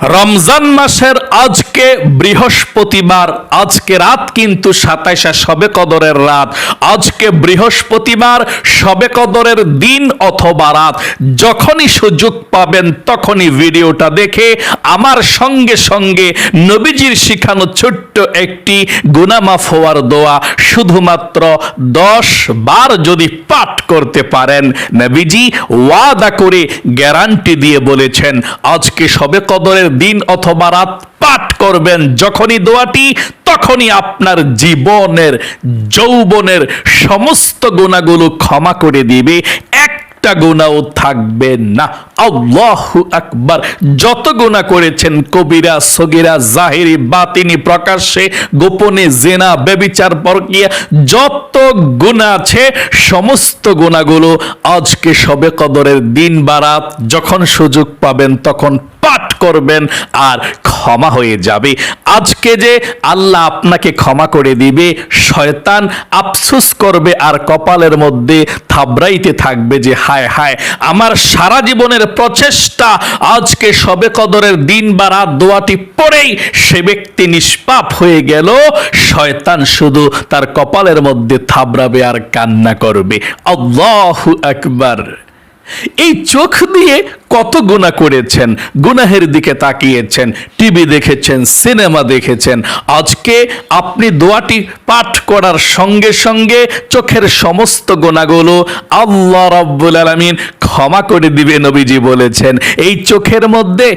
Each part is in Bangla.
রমজান মাসের আজকে বৃহস্পতিবার, আজকে রাত কিন্তু সাতাইশে সবে কদরের রাত। আজকে বৃহস্পতিবার সবে কদরের দিন অথবা রাত। যখনই সুযোগ পাবেন তখনই ভিডিওটা দেখে আমার সঙ্গে সঙ্গে নবীজির শিখানো ছোট্ট একটি গুনামাফ হওয়ার দোয়া শুধুমাত্র দশ বার যদি পাঠ করতে পারেন, নবীজি ওয়াদা করে গ্যারান্টি দিয়ে বলেছেন, আজকে সবে কদরের দিন অথবা রাত পাঠ করবেন। যখনই দোয়াটি, তখনই আপনার জীবনের, যৌবনের সমস্ত গুণাগুলো ক্ষমা করে দিবে। একটা গুণাও থাকবে না। আল্লাহু আকবার। যত গুণা করেছেন, কবিরা, সগিরা, জাহিরি, বাতিনি, প্রকাশ্যে, গোপনে, জেনা বেবিচার পরকিয়া, যত গুণা আছে, সমস্ত গুণাগুলো আজকে সবে কদরের দিন বারাত যখন সুযোগ পাবেন, তখন করবেন আর ক্ষমা হয়ে যাবে। আজকে যে আল্লাহ আপনাকে ক্ষমা করে দিবে, শয়তান আফসুস করবে আর কপালের মধ্যে থাবড়াইতে থাকবে যে, হায় হায়, আমার সারা জীবনের প্রচেষ্টা আজকে সবে কদরের দিন বা রাত দোয়াটি পরেই সে ব্যক্তি নিষ্পাপ হয়ে গেল। শয়তান শুধু তার কপালের মধ্যে থাবড়াবে আর কান্না করবে। আল্লাহু আকবার। এই চোখ দিয়ে কত গুণা করেছেন, গুনাহের দিকে তাকিয়েছেন, টিভি দেখেছেন, সিনেমা দেখেছেন। আজকে আপনি দোয়াটি পাঠ করার সঙ্গে সঙ্গে চোখের সমস্ত গুণাগুলো আল্লাহ রব্বুল আলমিন ক্ষমা করে দিবে, নবীজি বলেছেন। এই চোখের মধ্যে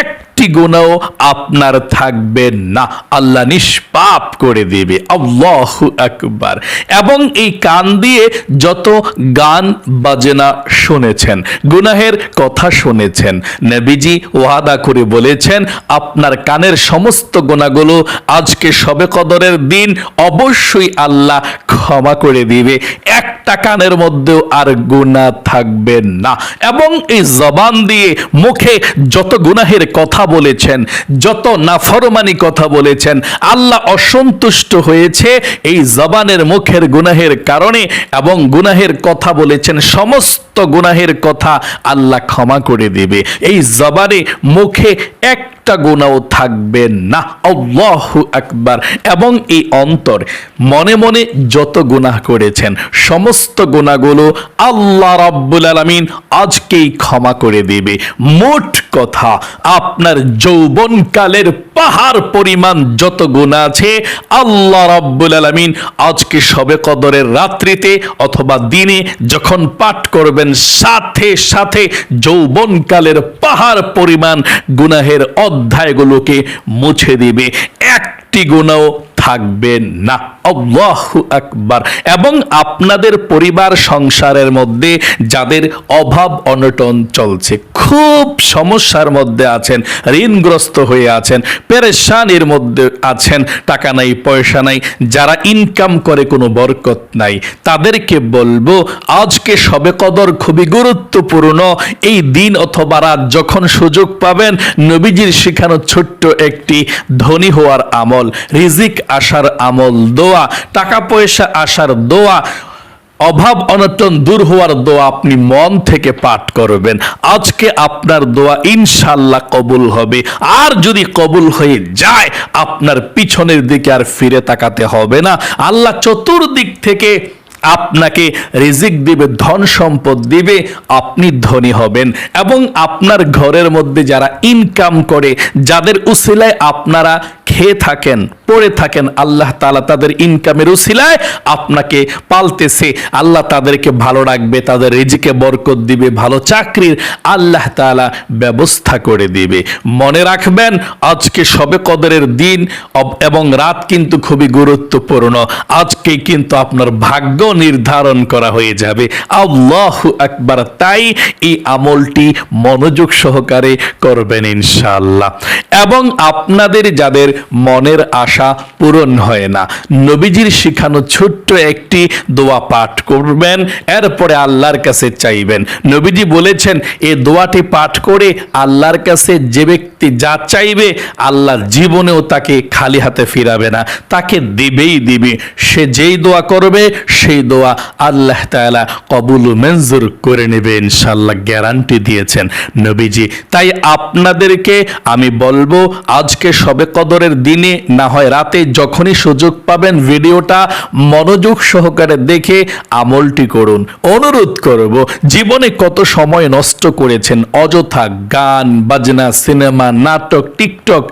এক একটি গুণাও আপনার থাকবে না। আল্লাহ নিষ্পাপ করে দিবে। আল্লাহ আকবার। এবং এই কান দিয়ে যত গান, বাজনা শুনেছেন, গুনাহের কথা শুনেছেন, নবীজি ওয়াদা করে বলেছেন, আপনার কানের সমস্ত গুণাগুলো আজকে সবে কদরের দিন অবশ্যই আল্লাহ ক্ষমা করে দিবে। একটা কানের মধ্যেও আর গুণা থাকবে না। এবং এই জবান দিয়ে মুখে যত গুনাহের কথা বলেছেন, যত নাফরমানি কথা বলেছেন, আল্লাহ অসন্তুষ্ট হয়েছে এই জবানের মুখের গুনাহের কারণে এবং গুনাহের কথা বলেছেন, সমস্ত গুনাহের কথা আল্লাহ ক্ষমা করে দেবে। এই জবানে মুখে এক একটা গুণাও থাকবে না। আল্লাহু আকবার। এবং এই অন্তর, মনে মনে যত গুনাহ করেছেন, সমস্ত গুণাগুলো আল্লাহ রাব্বুল আলামিন আজকেই ক্ষমা করে দেবে। মোট কথা। আপনার যৌবনকালের পাহাড় পরিমাণ যত গুণা আছে, আল্লাহ রাব্বুল আলামিন আজকে সবে কদরের রাত্রিতে অথবা দিনে যখন পাঠ করবেন, সাথে সাথে যৌবনকালের পাহাড় পরিমাণ গুনাহের অধ্যায়গুলোকে মুছে দিবে। একটি গুণাও থাকবে না। আল্লাহু এবং আপনাদের পরিবার সংসারের মধ্যে যাদের অভাব অনটন চলছে, খুব সমস্যার মধ্যে আছেন, ঋণগ্রস্ত হয়ে আছেন, পেরেশানির মধ্যে আছেন, টাকা নাই, পয়সা নাই, যারা ইনকাম করে কোনো বরকত নাই, তাদেরকে বলব, আজকে সবে কদর খুবই গুরুত্বপূর্ণ, এই দিন অথবা রাত যখন সুযোগ পাবেন, নবীজির শেখানো ছোট্ট একটি ধনী হওয়ার আমল রিজিক আসার আমল, দোয়া, টাকা পয়সা আসার দোয়া, অভাব অনটন দূর হওয়ার দোয়া আপনি মন থেকে পাঠ করবেন। আজকে আপনার দোয়া ইনশাল্লাহ কবুল হবে। আর যদি কবুল হয়ে যায়, আপনার পিছনের দিকে আর ফিরে তাকাতে হবে না। আল্লাহ চতুর্দিক থেকে আপনাকে রিজিক দিবে, ধন সম্পদ দিবে, আপনি ধনী হবেন। এবং আপনার ঘরের মধ্যে যারা ইনকাম করে, যাদের উসিলায় আপনারা খেয়ে থাকেন। পড়ে থাকেন, আল্লাহ তালা তাদের ইনকামের উসিলায় আপনাকে পালতেছে। আল্লাহ তাদেরকে ভালো রাখবে, তাদের রিজিকে বরকত দিবে, ভালো চাকরির আল্লাহ তালা ব্যবস্থা করে দিবে। মনে রাখবেন, আজকে সবে কদরের দিন এবং রাত কিন্তু খুবই গুরুত্বপূর্ণ। আজকে কিন্তু আপনার ভাগ্য নির্ধারণ করা হয়ে যাবে। আল্লাহ একবার তাই এই আমলটি মনোযোগ সহকারে করবেন ইনশাআল্লাহ। এবং আপনাদের যাদের মনের আশা পূরণ হয় না। নবীজির শিখানো ছোট্ট একটি দোয়া পাঠ করবেন, এরপরে আল্লাহর কাছে চাইবেন। নবীজি বলেছেন এই দোয়াটি পাঠ করে আল্লাহর কাছে যে ব্যক্তি যা চাইবে আল্লাহ জীবনেও তাকে খালি হাতে ফিরাবে না, তাকে দিবেই দিবে। সে যেই দোয়া করবে, সেই দোয়া আল্লাহ তাআলা কবুল মঞ্জুর করে নেবে ইনশাল্লাহ গ্যারান্টি দিয়েছেন নবীজি। তাই আপনাদেরকে আমি বলব, আজকে সবে কদরের দিনে না হয় রাতে যখনই সুযোগ পাবেন ভিডিওটা মনোযোগ সহকারে দেখে আমলটি করুন। অনুরোধ করব, জীবনে কত সময় নষ্ট করেছেন? অযথা গান, বাজনা, সিনেমা, নাটক, টিকটক,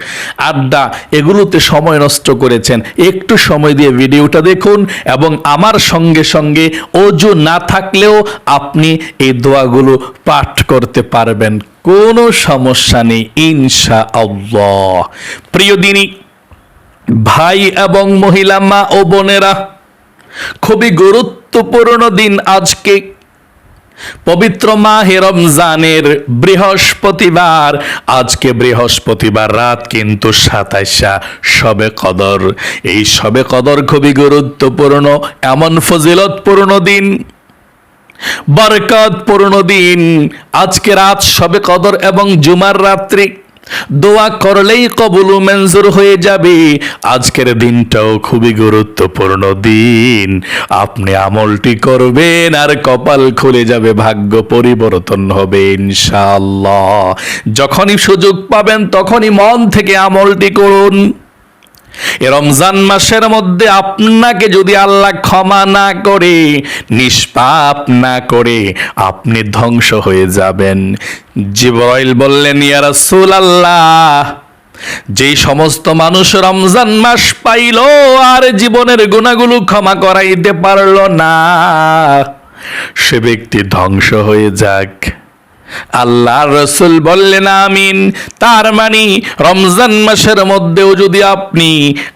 আড্ডা, এগুলোতে সময় নষ্ট করেছেন। একটু সময় দিয়ে ভিডিওটা দেখুন এবং আমার সঙ্গে সঙ্গে অজু না থাকলেও আপনি এই দোয়াগুলো পাঠ করতে পারবেন। কোনো সমস্যা নেই ইনশা আল্লাহ প্রিয় দিনী ভাই এবং মহিলা মা ও বোনেরা, খুবই গুরুত্বপূর্ণ দিন আজকে। পবিত্র মাহে রমজানের বৃহস্পতিবার। আজকে বৃহস্পতিবার রাত কিন্তু সাতাইশা সবে কদর। এই সবে কদর খুবই গুরুত্বপূর্ণ, এমন ফজিলতপূর্ণ দিন, বরকতপূর্ণ দিন। আজকে রাত সবে কদর এবং জুমার রাত্রি দোয়া করলেই কবুল মেঞ্জুর হয়ে যাবে। আজকের দিনটাও খুবই গুরুত্বপূর্ণ দিন। আপনি আমলটি করবেন আর কপাল খুলে যাবে, ভাগ্য পরিবর্তন হবে ইনশাল্লাহ যখনই সুযোগ পাবেন, তখনই মন থেকে আমলটি করুন। রমজান মাসের মধ্যে আপনাকে যদি আল্লাহ ক্ষমা না করে, নিষ্পাপ না করে, আপনি ধ্বংস হয়ে যাবেন। জিবরাইল বললেন, ইয়া আল্লাহ যেই সমস্ত মানুষ রমজান মাস পাইল, আর জীবনের গুণাগুলো ক্ষমা করাইতে পারল না, সে ব্যক্তি ধ্বংস হয়ে যাক। আল্লাহ রসুল বললেন, আমিন। তার মানে রমজান মাসের মধ্যেও যদি আপনি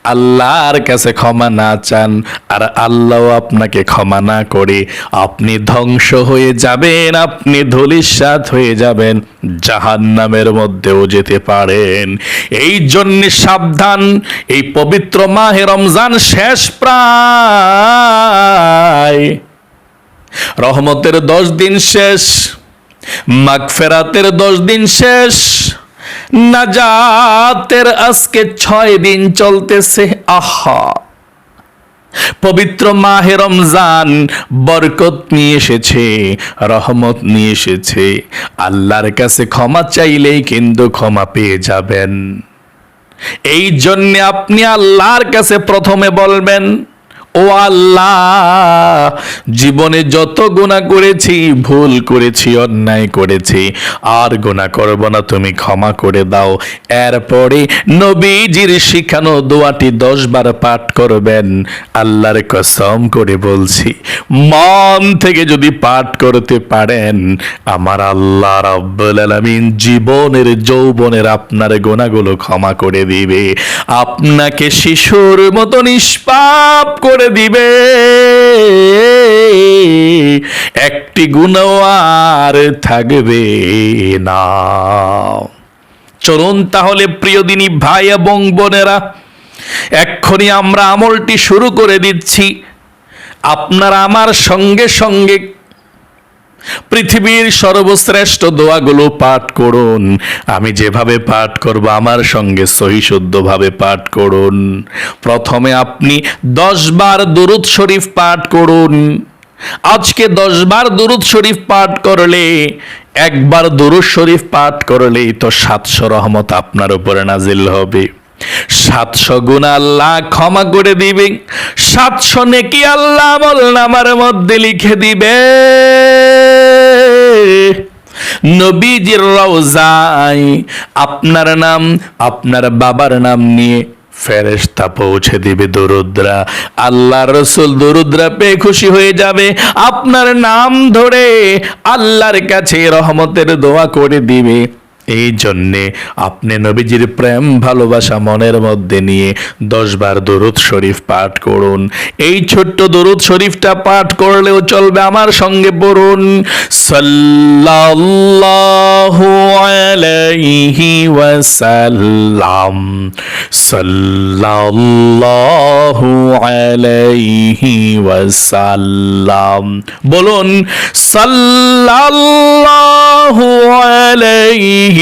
আল্লাহর কাছে ক্ষমা না চান, আর আল্লাহ আপনাকে ক্ষমা না করে, আপনি ধ্বংস হয়ে যাবেন, আপনি ধলিসাত হয়ে যাবেন জাহান নামের মধ্যেও যেতে পারেন। এই জন্যে সাবধান, এই পবিত্র মাহে রমজান শেষ প্রায়। রহমতের দশ দিন শেষ। মাগফেরাতের দশ দিন শেষ, নাজাতের আজকে ছয় দিন চলতেছে, আহা। পবিত্র মাহে রমজান বরকত নিয়ে এসেছে, রহমত নিয়ে এসেছে। আল্লাহর কাছে ক্ষমা চাইলেই কিন্তু ক্ষমা পেয়ে যাবেন। এই জন্যে আপনি আল্লাহর কাছে প্রথমে বলবেন ও আল্লাহ, জীবনে যত গুণা করেছি, ভুল করেছি, অন্যায় করেছি, আর গুণা করব না, তুমি ক্ষমা করে দাও। এরপরে নবীজির শিখানো দোয়াটি দশ বার পাঠ করবেন। আল্লাহর কসম করে বলছি, মন থেকে যদি পাঠ করতে পারেন, আমার আল্লাহ রাব্বুল আলামিন জীবনের যৌবনের আপনার গোনাগুলো ক্ষমা করে দিবে। আপনাকে শিশুর মতো নিষ্পাপ করে দিবে। একটি গুণও আর থাকবে না। চলুন তাহলে প্রিয় দিনী ভাই এবং বোনেরা, এক্ষুনি আমরা আমলটি শুরু করে দিচ্ছি। আপনারা আমার সঙ্গে সঙ্গে পৃথিবীর সর্বশ্রেষ্ঠ দোয়াগুলো পাঠ করুন। আমি যেভাবে পাঠ করব, আমার সঙ্গে সহিশুদ্ধভাবে পাঠ করুন। প্রথমে আপনি দশ বার দুরুদ শরীফ পাঠ করুন। আজকে দশ বার দুরুদ শরীফ পাঠ করলে, একবার দুরুদ শরীফ পাঠ করলেই তো সাতশো রহমত আপনার উপরে নাজিল হবে। সাতশো গুণ আল্লাহ ক্ষমা করে দিবে। সাতশো নেকি আল্লাহ আমল নামার মধ্যে লিখে দিবে। নবীজির রওজায় আপনার নাম, আপনার বাবার নাম নিয়ে ফেরেস্তা পৌঁছে দিবে দরুদ্রা। আল্লাহ রসুল দরুদ্রা পেয়ে খুশি হয়ে যাবে। আপনার নাম ধরে আল্লাহর কাছে রহমতের দোয়া করে দিবে। এই জন্যে আপনি নবীজির প্রেম, ভালোবাসা মনের মধ্যে নিয়ে দশবার দরুদ শরীফ পাঠ করুন। এই ছোট্ট দরুদ শরীফটা পাঠ করলেও চলবে আমার সঙ্গে পড়ুন। সাল্লাল্লাহু আলাইহি বলুন আলাইহি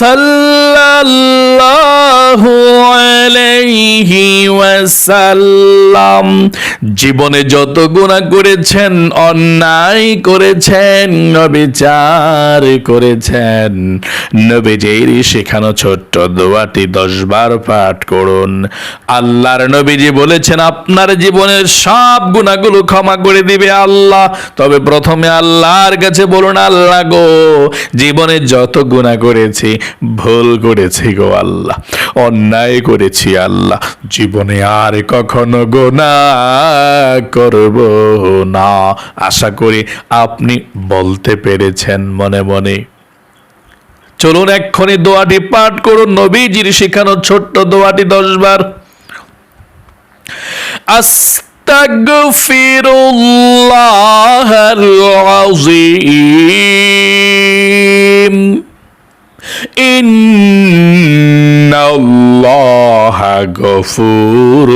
সাল্লাল্লাহু আলাইহি ওয়াসাল্লাম, জীবনে যত গুনাহ করেছেন, অন্যায় করেছেন বিচার করেছেন, নবীজির শেখানো ছোট্ট দোয়াটি দশ বার পাঠ করুন। আল্লাহর নবীজি বলেছেন, আপনার জীবনের সব গুণাগুলো ক্ষমা করে দিবে আল্লাহ। তবে প্রথমে আল্লাহর কাছে বলুন, আল্লাহ গো, জীবনে যত গুণা করেছি ভুল করেছি গো আল্লাহ অন্যায় করেছি আল্লাহ জীবনে আর কখনো গোনা করব না আশা করি আপনি বলতে পেরেছেন মনে মনে চলুন এক্ষুনি দোয়াটি পাঠ করুন নবীজির শেখানো ছোট্ট দোয়াটি দশ বার আস্তাগফিরুল্লাহ العظيم إن الله غفور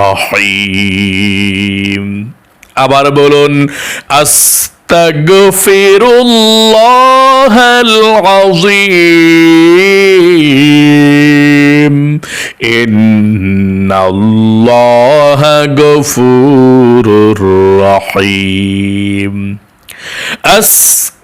رحيم আবার বলুন আস্তাগফিরুল্লাহ العظيم إن الله غفور رحيم أستغفر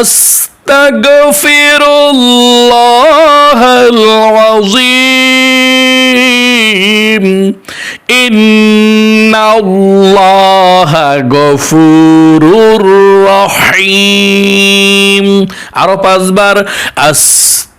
أستغفر الله العظيم إن الله غفور رحيم আরো পাঁচবার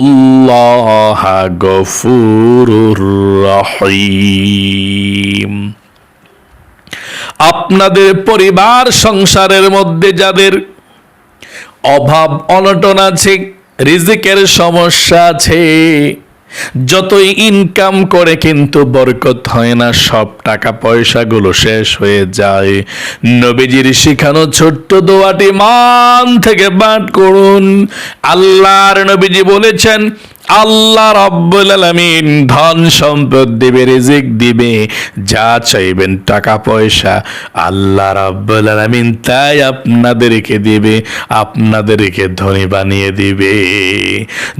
الله غفور رحيم আপনাদের পরিবার সংসারের মধ্যে যাদের অভাব অনটন আছে রিজিকের সমস্যা আছে যতই ইনকাম করে কিন্তু বরকত হয় না, সব টাকা পয়সাগুলো শেষ হয়ে যায়। নবীজির শিখানো ছোট্ট দোয়াটি মান থেকে পাঠ করুন। আল্লাহর নবীজি বলেছেন আল্লাহ রব্বুল আলামিন ধন সম্পদ দিবে, রিজিক দিবে, যা চাইবেন টাকা, পয়সা আল্লাহ রব্বুল আলামিন তাই আপনাদেরকে দিবে, আপনাদেরকে ধনী বানিয়ে দিবে।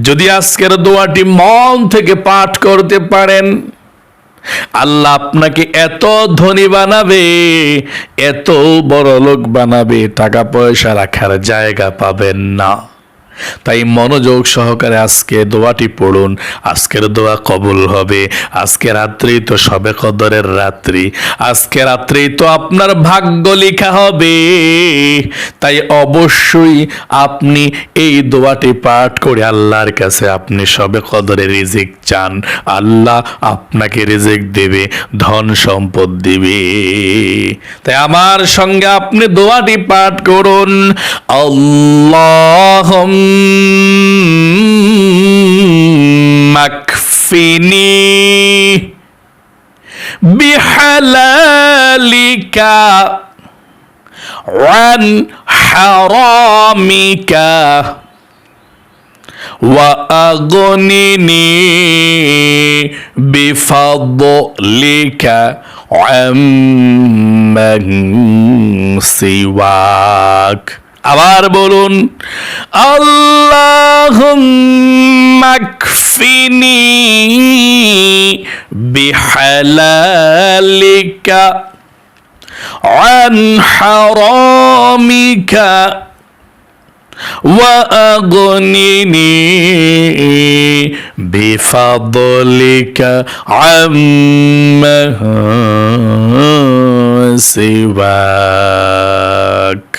যদি আজকের দোয়াটি মন থেকে পাঠ করতে পারেন, আল্লাহ আপনাকে এত ধনী বানাবে, এত বড় লোক বানাবে টাকা পয়সা রাখার জায়গা পাবেন না। তাই মনোযোগ সহকারে আজকে দোয়াটি পড়ুন। আজকের দোয়া কবুল হবে। আজকে রাত্রি তো সবে কদরের রাত্রি। আজকে রাত্রি তো আপনার ভাগ্য লেখা হবে। তাই অবশ্যই আপনি এই দোয়াটি পাঠ করে আল্লাহর কাছে আপনি সবে কদরে রিজিক চান। আল্লাহ আপনাকে রিজিক দেবে, ধন সম্পদ দিবে। তাই আমার সঙ্গে আপনি দোয়াটি পাঠ করুন। আল্লাহ مكفني اكفني بحلالك عن حرامك وأغنني بفضلك عمن سواك. আবার বলুন আল্লাহুম্মাকফিনি বিহালালিকা عن حرامك وأغنني بفضلك عما سواك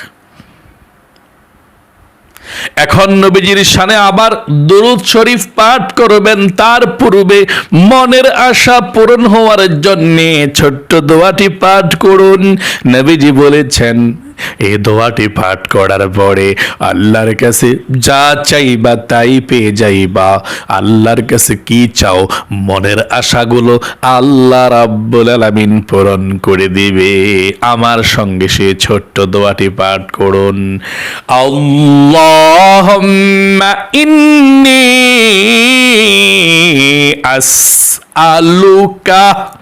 এখন নবীজির সানে আবার দরুদ শরীফ পাঠ করবেন, তার পূর্বে মনের আশা পূরণ হওয়ার জন্যে ছোট্ট দোয়াটি পাঠ করুন। নবীজি বলেছেন এই দোয়াটি পাঠ করার পরে আল্লাহর কাছে যা চাইবা তাই পেয়ে যাইবা। আল্লাহর কাছে কি চাও? মনের আশাগুলো আল্লাহ রাব্বুল আলামিন পূরণ করে দিবে। আমার সঙ্গে সে ছোট্ট দোয়াটি পাঠ করুন। আল্লাহুম্মা ইন্নী আসআলুকা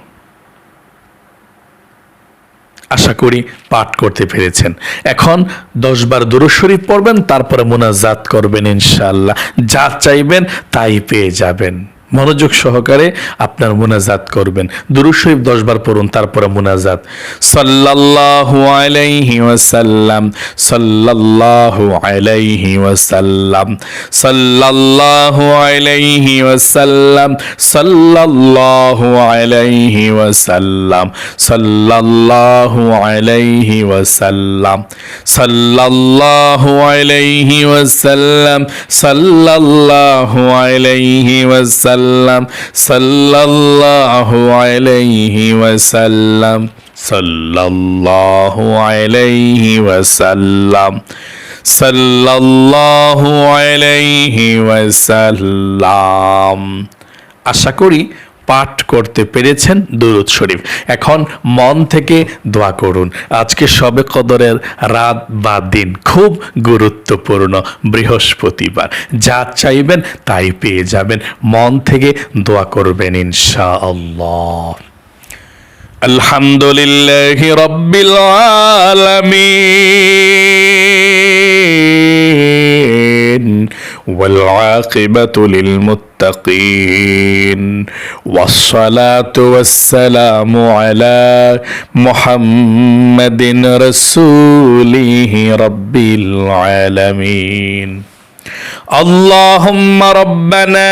আশা করি পাঠ করতে পেরেছেন। এখন দশবার বার দুরুদ শরীফ পড়বেন, তারপরে মোনাজাত করবেন ইনশাল্লাহ যা চাইবেন তাই পেয়ে যাবেন। মনোযোগ সহকারে আপনার মোনাজাত করবেন। দুরুদ শরীফ দশ বার পড়ুন, তারপরে মোনাজাত। সাল্লাল্লাহু আলাইহি ওয়াসাল্লাম, সাল্লাল্লাহু আলাইহি ওয়াসাল্লাম, সাল্লাল্লাহু আলাইহি ওয়াসাল্লাম, সাল্লাল্লাহু আলাইহি ওয়াসাল্লাম, সাল্লাল্লাহু আলাইহি ওয়াসাল্লাম, সাল্লাল্লাহু আলাইহি ওয়াসাল্লাম, সাল্লাল্লাহু আলাইহি ওয়াসাল্লাম। وسلم صلى الله عليه وسلم صلى الله عليه وسلم صلى الله عليه وسلم আশা করি পাঠ করতে পেরেছেন দুরুদ শরীফ। এখন মন থেকে দোয়া করুন। আজকে সবে কদরের রাত বা দিন খুব গুরুত্বপূর্ণ বৃহস্পতিবার। যা চাইবেন তাই পেয়ে যাবেন। মন থেকে দোয়া করবেন ইনশা আল্লাহ আলহামদুলিল্লাহ রব্বিল আলামিন। والعاقبة للمتقين والصلاة والسلام على محمد رسوله رب العالمين. اللهم ربنا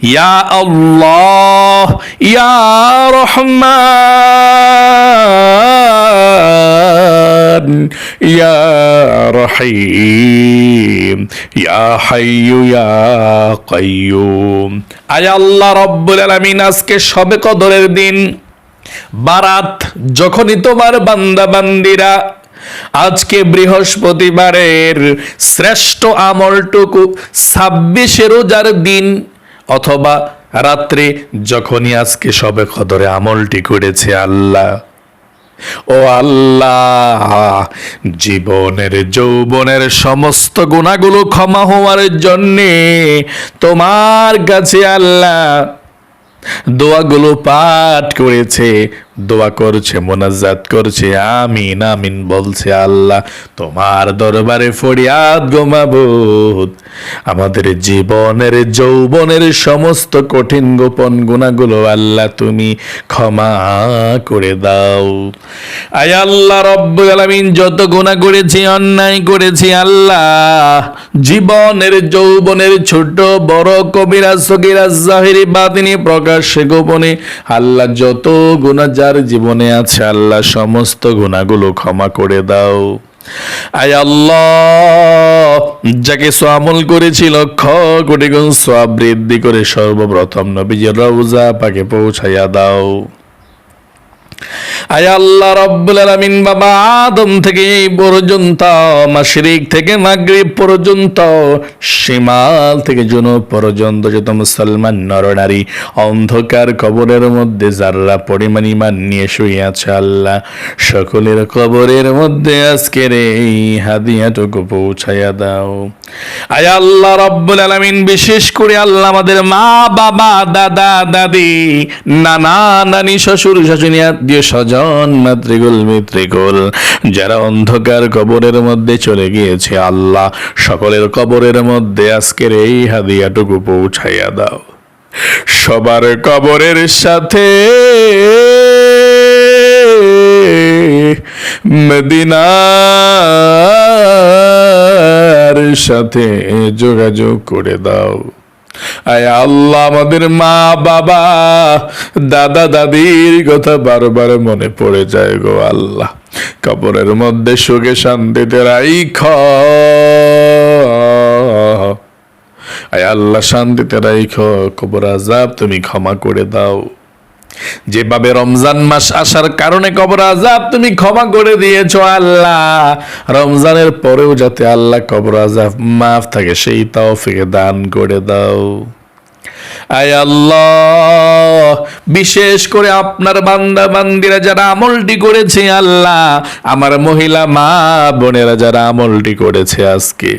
ইয়া আল্লাহ ইয়া রহমান ইয়া রহিম ইয়া হাইয়ু ইয়া কাইয়ুম আয় আল্লাহ রব্বুল আলামিন, আজকে সবে কদরের দিন। বারাত যখনই তোমার বান্দা বান্দিরা আজকে বৃহস্পতিবারের শ্রেষ্ঠ আমলটুকু ছাব্বিশে রোজার দিন অথবা রাত্রে যখনই আজকে সবে কদরে আমলটি করেছে আল্লাহ। ও আল্লাহ, জীবনের, যৌবনের সমস্ত গুণাগুলো ক্ষমা হওয়ার জন্যে তোমার কাছে আল্লাহ দোয়াগুলো পাঠ করেছে। দোয়া করছে, মোনাজাত করছে, আমিন আমিন বলছে আল্লাহ, তোমার দরবারে ফরিয়াদ গোমাবুদ আমাদের জীবনের, যৌবনের সমস্ত কঠিন গোপন গুণাগুলো আল্লাহ তুমি ক্ষমা করে দাও। আয় আল্লাহ রব্বুল যত গুণা করেছি, অন্যায় করেছি আল্লাহ, জীবনের, যৌবনের ছোট, বড়, কবিরা, সগিরা, জাহিরি বাদিনী প্রকাশ্যে, গোপনে আল্লাহ যত গুণা যার জীবনে আছে, আল্লাহ সমস্ত গুণাগুলো ক্ষমা করে দাও। আয় আল্লাহ, যাকে সোয়ামল করেছি লক্ষ কোটি গুণ সোয়া বৃদ্ধি করে সর্বপ্রথম নবীজের রওজা পাকে পৌঁছাইয়া দাও। আয় আল্লাহ রব্বুল বাবা আদম থেকে পর্যন্ত থেকে মাগরিব পর্যন্ত, শিমাল থেকে পর্যন্ত যত মুসলমান নরনারী, অন্ধকার কবরের মধ্যে যারা পরিমাণ ইমান নিয়ে শুয়ে আছে আল্লাহ, সকলের কবরের মধ্যে আজকের এই হাদিয়াটুকু পৌঁছাইয়া দাও। আয় আল্লাহ রব্বুল আলামিন, বিশেষ করে আল্লাহ আমাদের মা, বাবা, দাদা, দাদি, নানা, নানি, শ্বশুর, শাশুড়ি আত্মীয় স্বজন, মাতৃগুল মিত্রিকুল যারা অন্ধকার কবরের মধ্যে চলে গিয়েছে, আল্লাহ সকলের কবরের মধ্যে আজকের এই হাদিয়াটুকু পৌঁছাইয়া দাও। সবার কবরের সাথে মদিনার সাথে যোগাযোগ করে দাও। আয় আল্লাহ আমাদের মা, বাবা, দাদা, দাদির কথা বারবার মনে পড়ে যায় গো আল্লাহ। কবরের মধ্যে সুখে শান্তিতে রাইখ। আয় আল্লাহ শান্তিতে রাইখ। কবর আজাব তুমি ক্ষমা করে দাও। যেভাবে রমজান মাস আসার কারণে কবর আজাব তুমি ক্ষমা করে দিয়েছ আল্লাহ। রমজানের পরেও যাতে আল্লাহ কবর আজাব মাফ থাকে, সেই তৌফিকে দান করে দাও। আয় আল্লাহ, বিশেষ করে আপনার বান্দা বান্দিরা যারা আমলটি করেছে আল্লাহ, আমার মহিলা মা বোনেরা যারা আমলটি করেছে আজকে।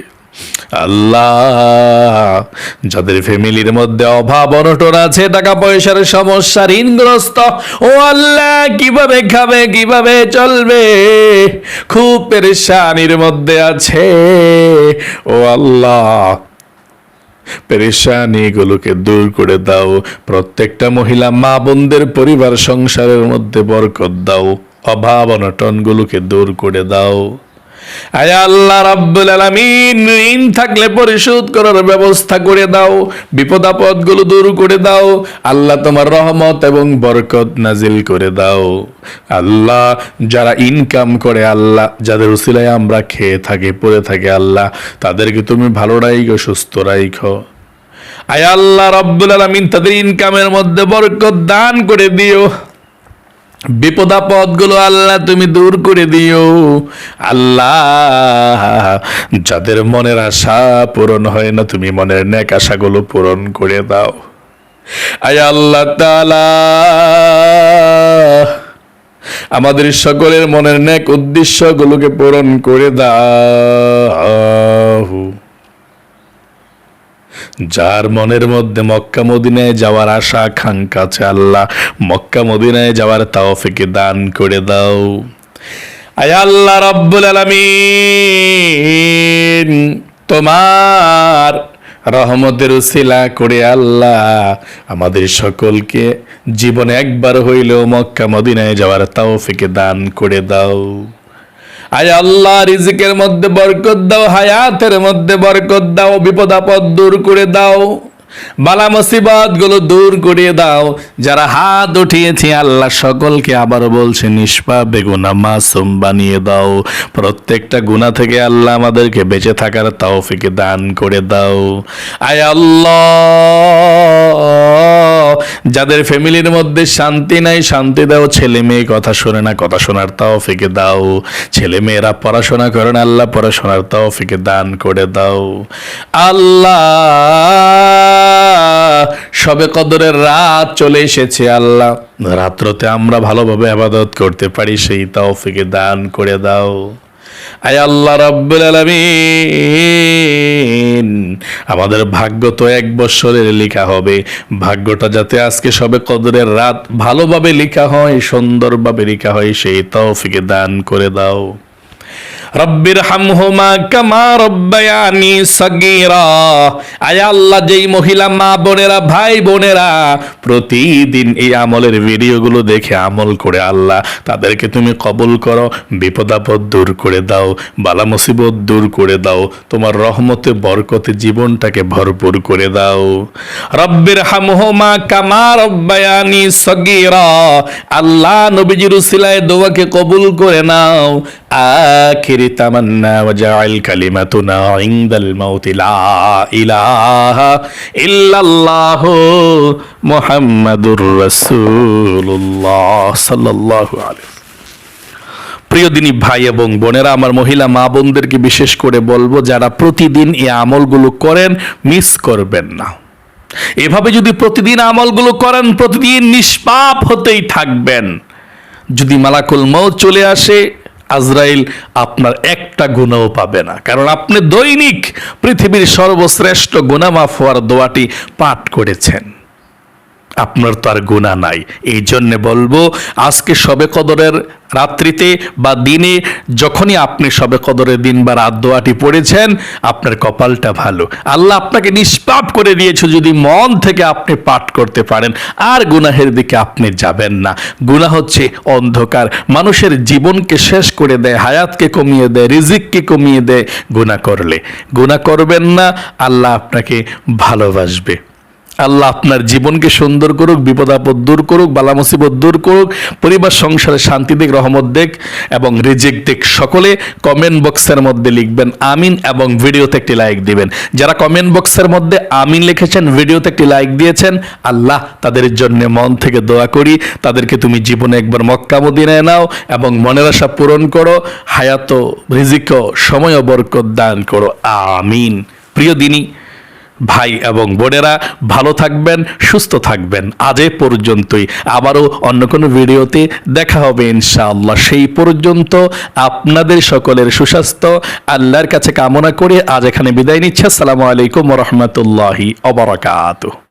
আল্লাহ, যাদের ফ্যামিলির মধ্যে অভাব অনটন আছে টাকা পয়সার সমস্যা, ঋণগ্রস্ত, ও আল্লাহ, কীভাবে খাবে, কীভাবে চলবে? খুব পেরেশানির মধ্যে আছে। ও আল্লাহ, পেরেশানিগুলোকে দূর করে দাও। প্রত্যেকটা মহিলা মা বোনদের পরিবার সংসারের মধ্যে বরকত দাও। অভাব অনটনগুলোকে দূর করে দাও। আয় আল্লাহ রাব্বুল আলামিন, ঋণ থাকলে পরিশোধ করার ব্যবস্থা করে দাও, বিপদ দূর করে দাও, আল্লাহ তোমার রহমত এবং বরকত নাজিল করে দাও। আল্লাহ যারা ইনকাম করে, আল্লাহ যাদের উসিলায় আমরা খেয়ে থাকি, পড়ে থাকি, আল্লাহ তাদেরকে তুমি ভালো রাইখো, সুস্থ রাইখো। আয় আল্লাহ রব্বুল আলামিন, তাদের ইনকামের মধ্যে বরকত দান করে দিও। বিপদাপদগুলো আল্লাহ তুমি দূর করে দিও। আল্লাহ, যাদের মনের আশা পূরণ হয় না, তুমি মনের নেক আশাগুলো পূরণ করে দাও। আয় আল্লাহ তাআলা, আমাদের সকলের মনের নেক উদ্দেশ্যগুলোকে পূরণ করে দাও। যার মনের মধ্যে মক্কা মদিনায় যাওয়ার আশা আকাঙ্ক্ষা আছে আল্লাহ, মক্কা মদিনায় যাওয়ার তাওফিকে দান করে দাও। আয় আল্লাহ রব্বুল আলামিন, তোমার রহমতের উসিলা করে আল্লাহ, আমাদের সকলকে জীবনে একবার হইলেও মক্কা মদিনায় যাওয়ার তাওফিকে দান করে দাও। আয় আল্লাহ, রিজিকের মধ্যে বরকত দাও, হায়াতের মধ্যে বরকত দাও, বিপদ আপদ দূর করে দাও। বালা মুসিবতগুলো দূর করিয়ে দাও। যারা হাত উঠিয়েছে, আল্লাহ সকলকে আবার বলছে, নিষ্পাপ বেগুনা মাসুম বানিয়ে দাও। প্রত্যেকটা গুণা থেকে আল্লাহ আমাদেরকে বেঁচে থাকার তৌফিকে দান করে দাও। আয় আল্লাহ! যাদের ফ্যামিলির মধ্যে শান্তি নাই, শান্তি দাও। ছেলে মেয়ে কথা শোনে না, কথা শোনার তৌফিকে দাও। ছেলে মেয়েরা পড়াশোনা করে না, আল্লাহ পড়াশোনার তৌফিকে দান করে দাও। আল্লাহ! সবে কদরের রাত চলে এসেছে, আল্লাহ। রাত্রতে আমরা ভালোভাবে আবাদত করতে পারি, সেই তৌফিকে দান করে দাও। আয় আল্লাহ রাব্বুল আলামিন। আমাদের ভাগ্য তো এক বছরের লেখা হবে। ভাগ্যটা যাতে আজকে সবে কদরের রাত ভালোভাবে লেখা হয়, সুন্দরভাবে লেখা হয়, সেই তৌফিকে দান করে দাও। রব্বির হামহুমা কামা রব্বায়ানি সগীরা। আয় আল্লাহ, যেই মহিলা মা বোনেরা, ভাই বোনেরা, প্রতিদিন এই আমলের ভিডিওগুলো দেখে আমল করে আল্লাহ, তাদেরকে তুমি কবুল করো বিপদ আপদ দূর করে দাও, বালা মুসিবত দূর করে দাও, তোমার রহমতে, বরকতে জীবনটাকে ভরপুর করে দাও। রব্বির হামহুমা কামা রব্বায়ানি সগীরা। আল্লাহ নবীজির উসিলায় দোয়াকে কবুল করে নাও। আখির তামান্না ওয়াজআল কালিমাতুনা ইনদাল মাউত লা ইলাহা ইল্লাল্লাহ মুহাম্মাদুর রাসূলুল্লাহ সাল্লাল্লাহু আলাইহি প্রিয় দিনী ভাই এবং বোনেরা, আমার মহিলা মা বোনদেরকে বিশেষ করে বলব, যারা প্রতিদিন এই আমলগুলো করেন, মিস করবেন না। এভাবে যদি প্রতিদিন আমলগুলো করেন, প্রতিদিন নিষ্পাপ হতেই থাকবেন। যদি মালাকুল মৌত চলে আসে আজরাইল আপনার একটা গুণাও পাবে না। কারণ আপনি দৈনিক পৃথিবীর সর্বশ্রেষ্ঠ গুণামাফ হওয়ার দোয়াটি পাঠ করেছেন। আপনার তো আর গুণা নাই। এই জন্যে বলব, আজকে সবে কদরের রাত্রিতে বা দিনে যখনই আপনি সবে কদরের দিন বা রাত দোয়াটি পড়েছেন, আপনার কপালটা ভালো। আল্লাহ আপনাকে নিষ্পাপ করে দিয়েছে যদি মন থেকে আপনি পাঠ করতে পারেন। আর গুনাহের দিকে আপনি যাবেন না। গুনাহ হচ্ছে অন্ধকার। মানুষের জীবনকে শেষ করে দেয়, হায়াতকে কমিয়ে দেয়, রিজিককে কমিয়ে দেয় গুনাহ করলে। গুনাহ করবেন না, আল্লাহ আপনাকে ভালোবাসবে। আল্লাহ আপনার জীবনকে সুন্দর করুক বিপদ আপদ দূর করুক বালা মুসিবত দূর করুক, পরিবার, সংসারে শান্তি দিক, রহমত দেখ এবং রিজিক দিক সকলে কমেন্ট বক্সের মধ্যে লিখবেন, আমিন এবং ভিডিওতে একটি লাইক দিবেন। যারা কমেন্ট বক্সের মধ্যে আমিন লিখেছেন, ভিডিওতে একটি লাইক দিয়েছেন, আল্লাহ তাদের জন্য মন থেকে দোয়া করি, তাদেরকে তুমি জীবনে একবার মক্কা মদিনায় নাও এবং মনের আশা পূরণ করো, হায়াত রিজিক সময় বরকত দান করো, আমিন। প্রিয় দিনী ভাই এবং বোনেরা ভালো থাকবেন, সুস্থ থাকবেন। আজ এ পর্যন্তই। আবারও অন্য কোনো ভিডিওতে দেখা হবে ইনশাআল্লাহ। সেই পর্যন্ত আপনাদের সকলের সুস্বাস্থ্য, আল্লাহর কাছে কামনা করে আজ এখানে বিদায় নিচ্ছে। আসসালামু আলাইকুম রহমতুল্লাহি অবরাকাত